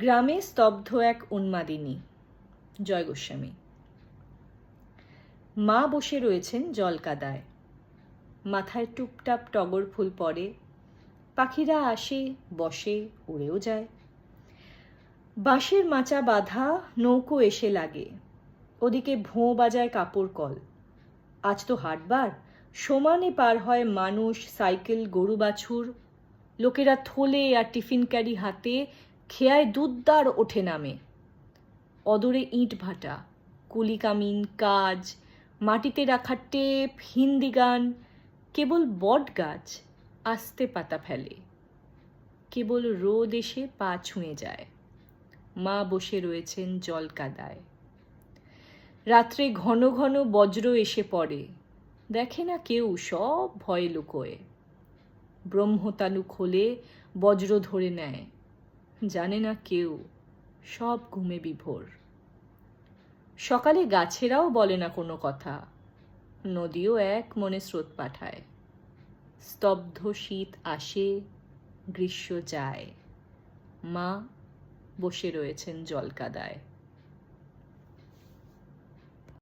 গ্রামে স্তব্ধ এক উন্মাদিনী জয় গোস্বামী মা বসে রয়েছেন জলকাদায়। মাথায় টুপটাপ টগর ফুল পড়ে, পাখিরা আসে, বসে, উড়েও যায়। বাঁশের মাচা বাঁধা নৌকো এসে লাগে, ওদিকে ভোঁ বাজায় কাপড় কল। আজ তো হাটবার, সমানে পার হয় মানুষ, সাইকেল, গরু বাছুর, লোকেরা থলে আর টিফিন ক্যারি হাতে খেয়ায় দুদ্দার ওঠে নামে। অদূরে ইট ভাটা, কুলিকামিন, কাজ, মাটিতে রাখা টেপ, হিন্দি গান, কেবল বট গাছ আস্তে পাতা ফেলে। কেবল রোদ এসে পা ছুঁয়ে যায়। মা বসে রয়েছেন জল কাদায়। রাত্রে ঘন ঘন বজ্র এসে পড়ে। দেখে না কেউ সব ভয়ে লুকোয়। ব্রহ্মতালু খোলে বজ্র ধরে নেয়। জানে না কেউ, সব ঘুমে বিভোর। সকালে গাছেরাও বলে না কোনো কথা, নদীও এক মনে স্রোত পাঠায়। স্তব্ধ শীত আসে, গ্রীষ্ম যায়, মা বসে রয়েছেন জলকাদায়।